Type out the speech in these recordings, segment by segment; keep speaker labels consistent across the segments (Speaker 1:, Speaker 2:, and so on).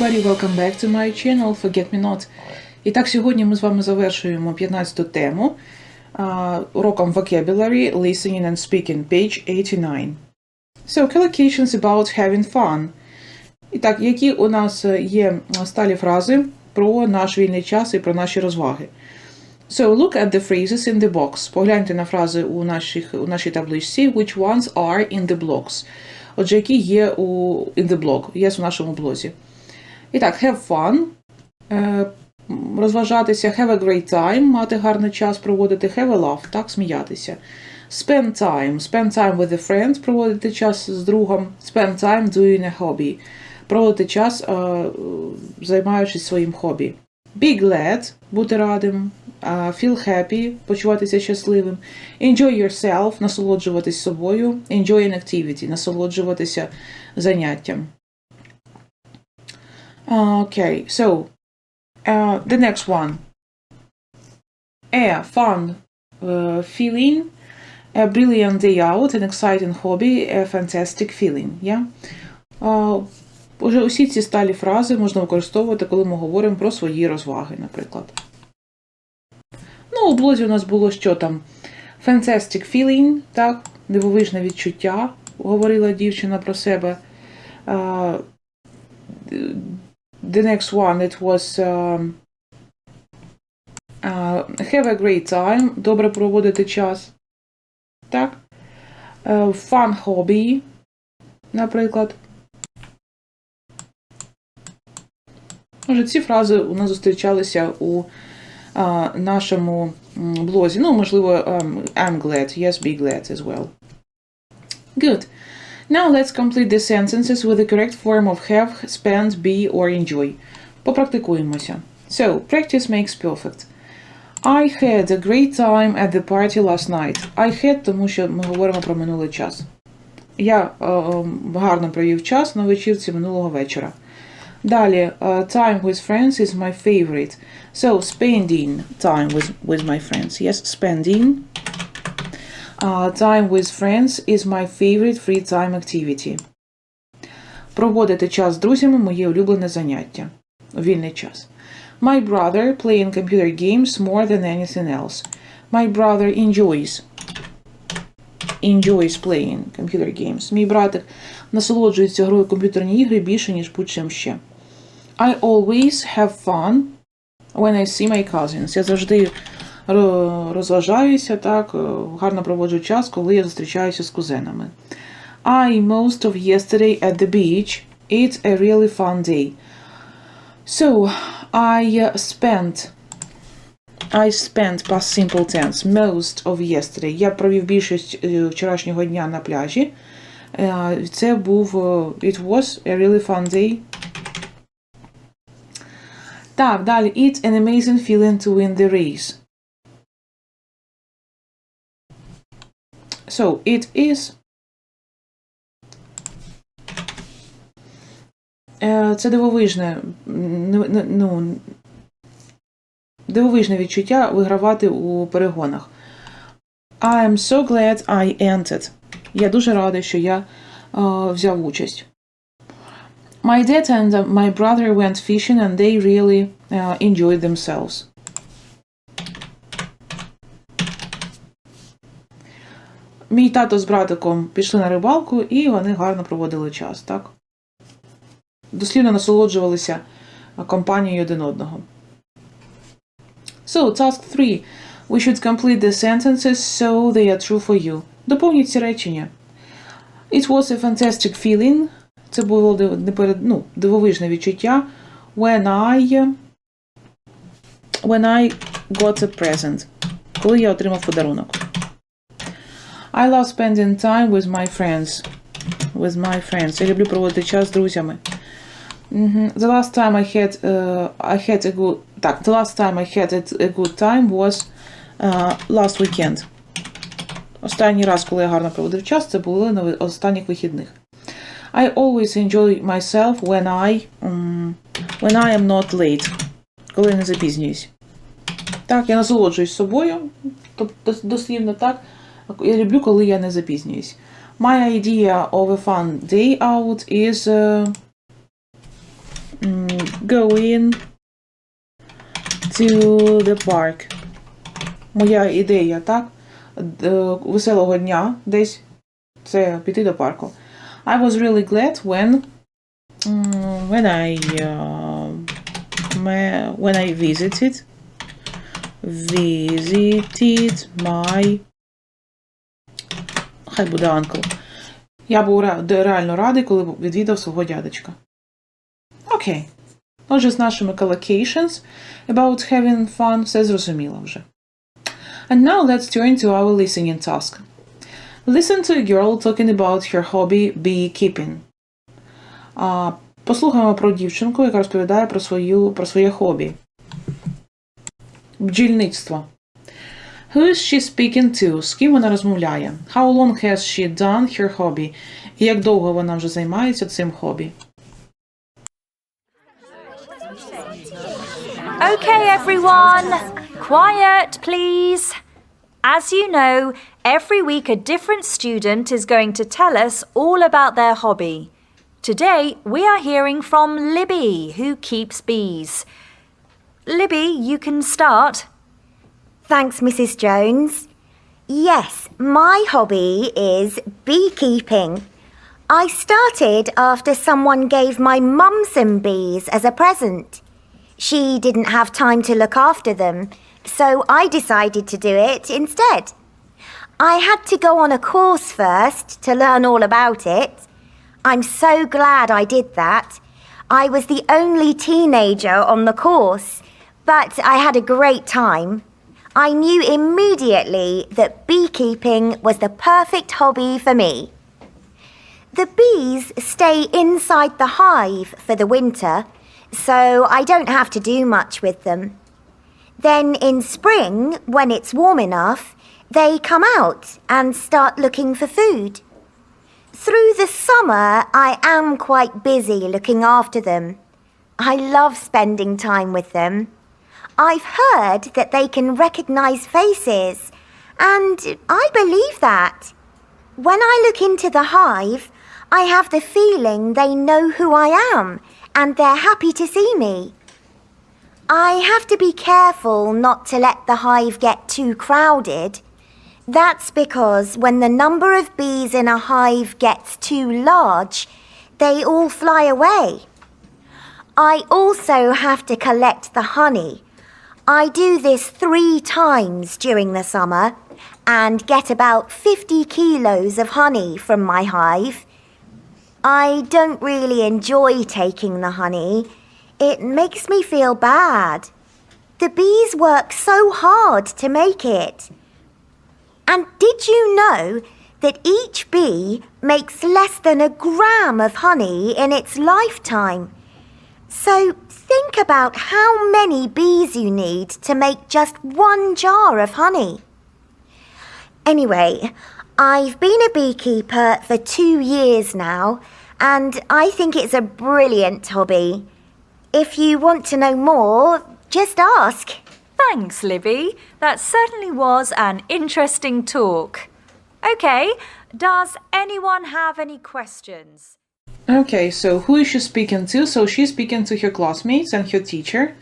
Speaker 1: everybody, welcome back to my channel Forget Me Not. І так, сьогодні ми з вами завершуємо 15-ту тему а, уроком Vocabulary, Listening and Speaking, page 89. So, collocations about having fun. І так, які у нас е, є сталі фрази про наш вільний час і про наші розваги. So, look at the phrases in the box. Погляньте на фрази у, наших, у нашій табличці, which ones are in the blocks. Отже, які є у in the blog, є у нашому блозі. І так, have fun, е, розважатися, have a great time, мати гарний час проводити, have a laugh, так, сміятися. Spend time, spend time with a friend, проводити час з другом, spend time doing a hobby, проводити час, е, займаючись своїм хобі. Be glad, бути радим, е, feel happy, почуватися щасливим, enjoy yourself, насолоджуватись собою, enjoy an activity, насолоджуватися заняттям. Okay, so uh, the next one. A fun uh, feeling, a brilliant day out, an exciting hobby, a fantastic feeling. Yeah? Uh, Уже усі ці сталі фрази можна використовувати, коли ми говоримо про свої розваги, наприклад. Ну, у блозі у нас було що там? Fantastic feeling, так, дивовижне відчуття, говорила дівчина про себе. Uh, the next one it was um, uh, have a great time, добре проводити час. Так. Uh, fun hobby, наприклад. Може, ці фрази у нас зустрічалися у а, нашому блозі. Ну, можливо, um, I'm glad, yes, be glad as well. Good. Now let's complete the sentences with the correct form of have, spend, be or enjoy. Попрактикуємося. So, practice makes perfect. I had a great time at the party last night. I had, тому що ми говоримо про минулий час. Я е, е, гарно провів час на вечірці минулого вечора. Далі, uh, time with friends is my favorite. So, spending time with, with my friends. Yes, spending uh, time with friends is my favorite free time activity. Проводити час з друзями моє улюблене заняття. Вільний час. My brother playing computer games more than anything else. My brother enjoys enjoys playing computer games. Мій братик насолоджується грою в комп'ютерні ігри більше, ніж будь-чим ще. I always have fun when I see my cousins. Я завжди розважаюся, так, гарно проводжу час, коли я зустрічаюся з кузенами. I most of yesterday at the beach. It's a really fun day. So, I spent I spent past simple tense most of yesterday. Я провів більшість вчорашнього дня на пляжі. Це був it was a really fun day. Так, далі. It's an amazing feeling to win the race. So, it is. Це дивовижне, ну, дивовижне відчуття вигравати у перегонах. I am so glad I entered. Я дуже радий, що я uh, взяв участь. My dad and my brother went fishing and they really uh, enjoyed themselves. Мій тато з братиком пішли на рибалку і вони гарно проводили час, так? Дослівно насолоджувалися компанією один одного. So, task 3. We should complete the sentences so they are true for you. Доповніть ці речення. It was a fantastic feeling. Це було ну, дивовижне відчуття. When I When I got a present. Коли я отримав подарунок. I love spending time with my friends. With my friends. Я люблю проводити час з друзями. Mm -hmm. The last time I had uh, I had a good так, the last time I had a good time was uh, last weekend. Останній раз, коли я гарно проводив час, це були на останніх вихідних. I always enjoy myself when I um, when I am not late. Коли не запізнююсь. Так, я насолоджуюсь собою, тобто дослівно так. Я люблю, коли я не запізнююсь. My idea of a fun day out is uh, going to the park. Моя ідея, так? Д- Веселого дня десь це піти до парку. I was really glad when м, when I uh, me- when I visited visited my хай буде uncle. Я був реально радий, коли відвідав свого дядечка. Окей. Отже, з нашими collocations about having fun все зрозуміло вже. And now let's turn to our listening task. Listen to a girl talking about her hobby beekeeping. А, послухаємо про дівчинку, яка розповідає про, свою, про своє хобі. Бджільництво. Who is she speaking to? З ким вона розмовляє? How long has she done her hobby? І як довго вона вже займається цим хобі?
Speaker 2: Okay, everyone, quiet, please. As you know, every week a different student is going to tell us all about their hobby. Today, we are hearing from Libby, who keeps bees. Libby, you can start.
Speaker 3: Thanks, Mrs. Jones. Yes, my hobby is beekeeping. I started after someone gave my mum some bees as a present. She didn't have time to look after them, so I decided to do it instead. I had to go on a course first to learn all about it. I'm so glad I did that. I was the only teenager on the course, but I had a great time. I knew immediately that beekeeping was the perfect hobby for me. The bees stay inside the hive for the winter, so I don't have to do much with them. Then in spring, when it's warm enough, they come out and start looking for food. Through the summer, I am quite busy looking after them. I love spending time with them. I've heard that they can recognize faces, and I believe that. When I look into the hive, I have the feeling they know who I am and they're happy to see me. I have to be careful not to let the hive get too crowded. That's because when the number of bees in a hive gets too large, they all fly away. I also have to collect the honey. I do this three times during the summer and get about 50 kilos of honey from my hive. I don't really enjoy taking the honey. It makes me feel bad. The bees work so hard to make it. And did you know that each bee makes less than a gram of honey in its lifetime? So think about how many bees you need to make just one jar of honey. Anyway, I've been a beekeeper for two years now, and I think it's a brilliant hobby. If you want to know more, just ask.
Speaker 2: Thanks, Libby. That certainly was an interesting talk. Okay, does anyone have any questions?
Speaker 1: Okay, so who is she speaking to? So she's speaking to her classmates and her teacher,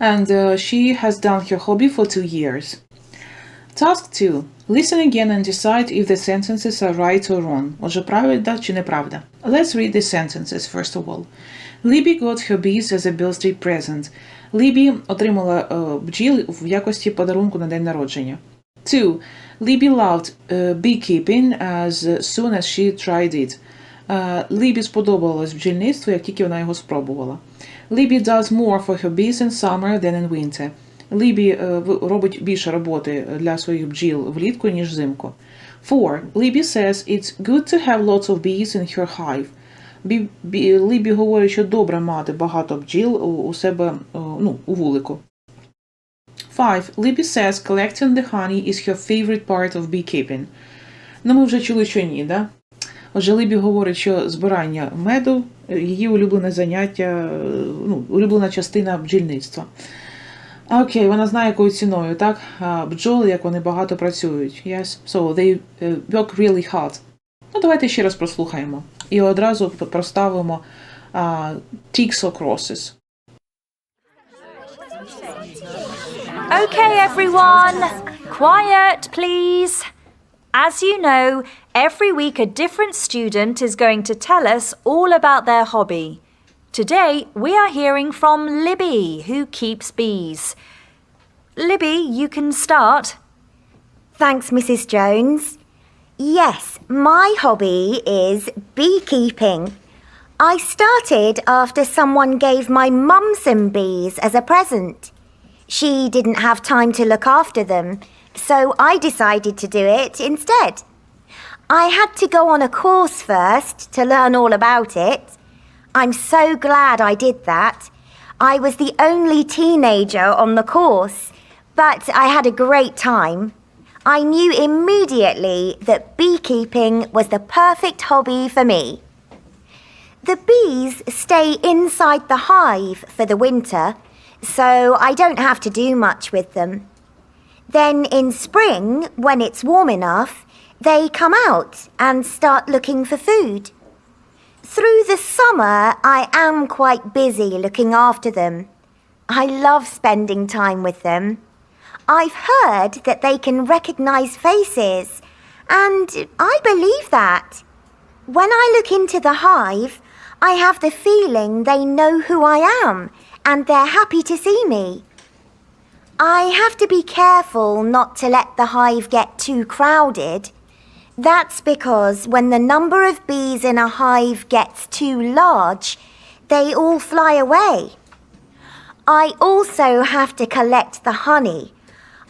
Speaker 1: and uh, she has done her hobby for two years. Task 2. Listen again and decide if the sentences are right or wrong. Отже, правда чи неправда. Let's read the sentences first of all. Libby got her bees as a birthday present. Libby отримала е, бджіл в якості подарунку на день народження. 2. Libby loved е, beekeeping as soon as she tried it. Е, Лібі сподобалось бджільництво, як тільки вона його спробувала. Libby does more for her bees in summer than in winter. Лібі е, робить більше роботи для своїх бджіл влітку, ніж взимку. 4. Libby says it's good to have lots of bees in her hive. Бі, бі, говорить, що добре мати багато бджіл у, себе ну, у вулику. 5. Libby says collecting the honey is her favorite part of beekeeping. Ну, ми вже чули, що ні, да? Отже, Либі говорить, що збирання меду е, її улюблене заняття, е, ну, улюблена частина бджільництва. Окей, вона знає, якою ціною, так? Бджоли, як вони багато працюють. Yes. So they е, work really hard. Ну, давайте ще раз прослухаємо. І одразу проставимо а, ticks or crosses.
Speaker 2: Okay, everyone, quiet, please. As you know, every week a different student is going to tell us all about their hobby. Today, we are hearing from Libby, who keeps bees. Libby, you can start.
Speaker 3: Thanks, Mrs. Jones. Yes, my hobby is beekeeping. I started after someone gave my mum some bees as a present. She didn't have time to look after them, so I decided to do it instead. I had to go on a course first to learn all about it. I'm so glad I did that. I was the only teenager on the course, but I had a great time. I knew immediately that beekeeping was the perfect hobby for me. The bees stay inside the hive for the winter, so I don't have to do much with them. Then in spring, when it's warm enough, they come out and start looking for food. Through the summer, I am quite busy looking after them. I love spending time with them. I've heard that they can recognize faces, and I believe that. When I look into the hive, I have the feeling they know who I am and they're happy to see me. I have to be careful not to let the hive get too crowded. That's because when the number of bees in a hive gets too large, they all fly away. I also have to collect the honey.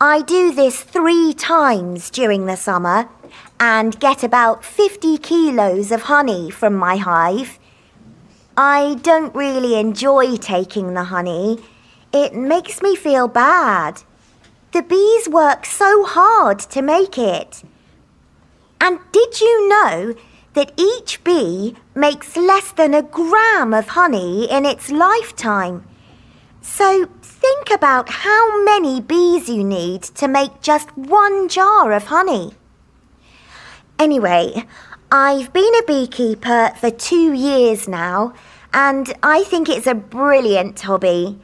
Speaker 3: I do this three times during the summer and get about 50 kilos of honey from my hive. I don't really enjoy taking the honey. It makes me feel bad. The bees work so hard to make it. And did you know that each bee makes less than a gram of honey in its lifetime? So think about how many bees you need to make just one jar of honey. Anyway, I've been a beekeeper for two years now, and I think it's a brilliant hobby.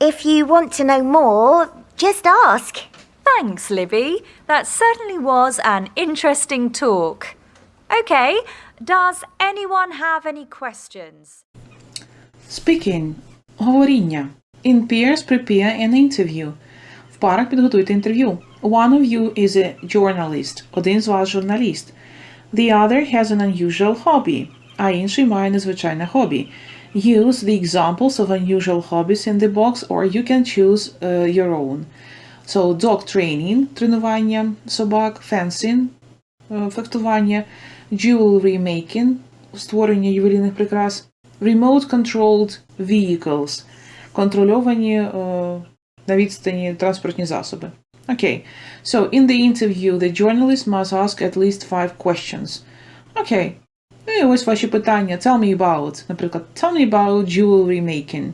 Speaker 3: If you want to know more, just ask.
Speaker 2: Thanks, Libby. That certainly was an interesting talk. Okay, does anyone have any questions?
Speaker 1: Speaking. Говоріння. In pairs prepare an interview. В парах підготуйте інтерв'ю. One of you is a journalist. Один з вас журналіст. The other has an unusual hobby. А інший має незвичайне хобі. Use the examples of unusual hobbies in the box or you can choose uh, your own. So, dog training – тренування собак, fencing е, фехтування, jewelry making – створення ювелірних прикрас, remote controlled vehicles – контрольовані е, на відстані транспортні засоби. Окей. So, in the interview, the journalist must ask at least five questions. Окей. Ну і ось ваші питання. Tell me about. Наприклад, tell me about jewelry making.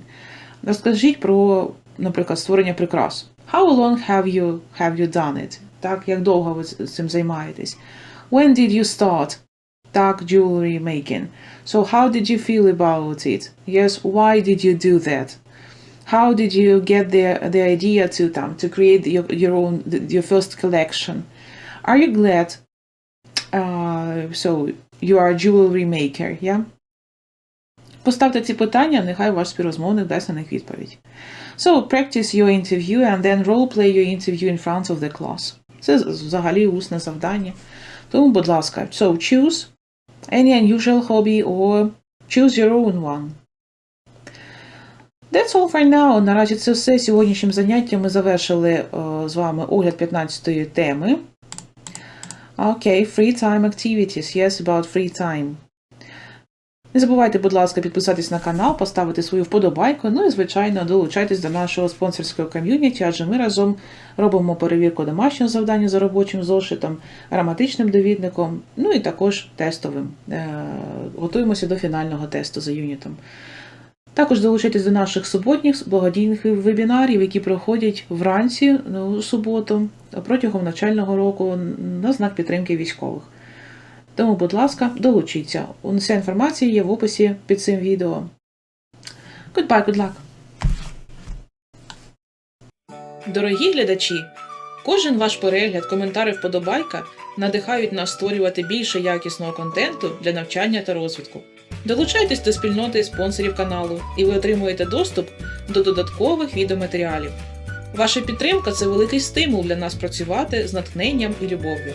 Speaker 1: Розкажіть про, наприклад, створення прикрас. How long have you have you done it? Так, як довго ви з- цим займаєтесь? When did you start? Так, jewelry making. So how did you feel about it? Yes, why did you do that? How did you get the the idea to them to create your your own your first collection? Are you glad? Uh, so you are a jewelry maker, yeah? Поставте ці питання, нехай ваш співрозмовник дасть на них відповідь. So, practice your interview and then role play your interview in front of the class. Це з- взагалі усне завдання. Тому, будь ласка, so choose any unusual hobby or choose your own one. That's all for now. Наразі це все. Сьогоднішнім заняттям ми завершили е, з вами огляд 15-ї теми. Okay, free time activities. Yes, about free time. Не забувайте, будь ласка, підписатись на канал, поставити свою вподобайку, ну і, звичайно, долучайтесь до нашого спонсорського ком'юніті, адже ми разом робимо перевірку домашнього завдання за робочим зошитом, граматичним довідником, ну і також тестовим. Е, Готуємося до фінального тесту за юнітом. Також долучайтесь до наших суботніх благодійних вебінарів, які проходять вранці ну, суботу протягом навчального року на знак підтримки військових. Тому, будь ласка, долучіться. Уся інформація є в описі під цим відео. Goodbye, good luck! Дорогі глядачі, кожен ваш перегляд, коментар і вподобайка надихають нас створювати більше якісного контенту для навчання та розвитку. Долучайтесь до спільноти спонсорів каналу, і ви отримуєте доступ до додаткових відеоматеріалів. Ваша підтримка це великий стимул для нас працювати з натхненням і любов'ю.